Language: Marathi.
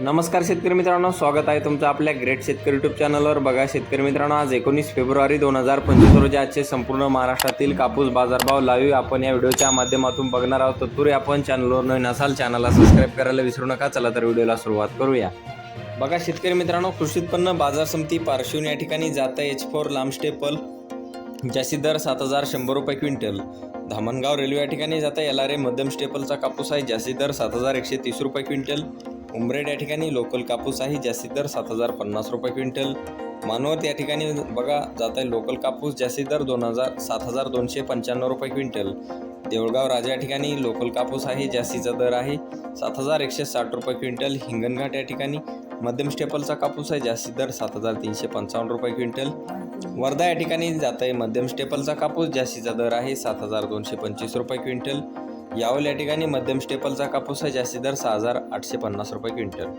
नमस्कार शेतकरी मित्रांनो स्वागत आहे तुमचं आपल्या ग्रेट शेतकरी युट्यूब चॅनलवर बघा शेतकरी मित्रांनो आज एकोणीस फेब्रुवारी दोन हजार पंचवीस रोजी आजचे संपूर्ण महाराष्ट्रातील कापूस बाजारभाव लाईव्ह आपण या व्हिडिओच्या माध्यमातून बघणार आहोत. तत्पूर्वी आपण चॅनलवर नवीन असाल चॅनलला सबस्क्राईब करायला विसरू नका. चला तर व्हिडिओला सुरुवात करूया. बघा शेतकरी मित्रांनो कृषी उत्पन्न बाजार समिती पार्श्वून या ठिकाणी जाता एच फोर लांब स्टेपल जास्तीत दर सात हजार शंभर रुपये क्विंटल. धामणगाव रेल्वे या ठिकाणी जाता एल आर ए मध्यम स्टेपलचा कापूस आहे जास्तीत दर सात हजार एकशे तीस रुपये क्विंटल. उमरेड या ठिकाणी लोकल कापूस आहे जास्तीत दर सात हजार पन्नास रुपये क्विंटल. मानवत या ठिकाणी बघा जात आहे लोकल कापूस जास्तीत दर दोन हजार सात हजार दोनशे पंच्याण्णव रुपये क्विंटल. देऊळगाव राजा या ठिकाणी लोकल कापूस आहे जास्तीचा दर आहे सात हजार एकशे साठ रुपये क्विंटल. हिंगणघाट या ठिकाणी मध्यम स्टेपलचा कापूस आहे जास्तीत दर सात हजार तीनशे पंचावन्न रुपये क्विंटल. वर्धा या ठिकाणी जात आहे मध्यम स्टेपलचा कापूस जास्तीचा दर आहे सात हजार दोनशे पंचवीस रुपये क्विंटल. यावल या ठिकाणी मध्यम स्टेपलचा कापूस आहे जास्तीत दर सहा हजार आठशे पन्नास रुपये क्विंटल.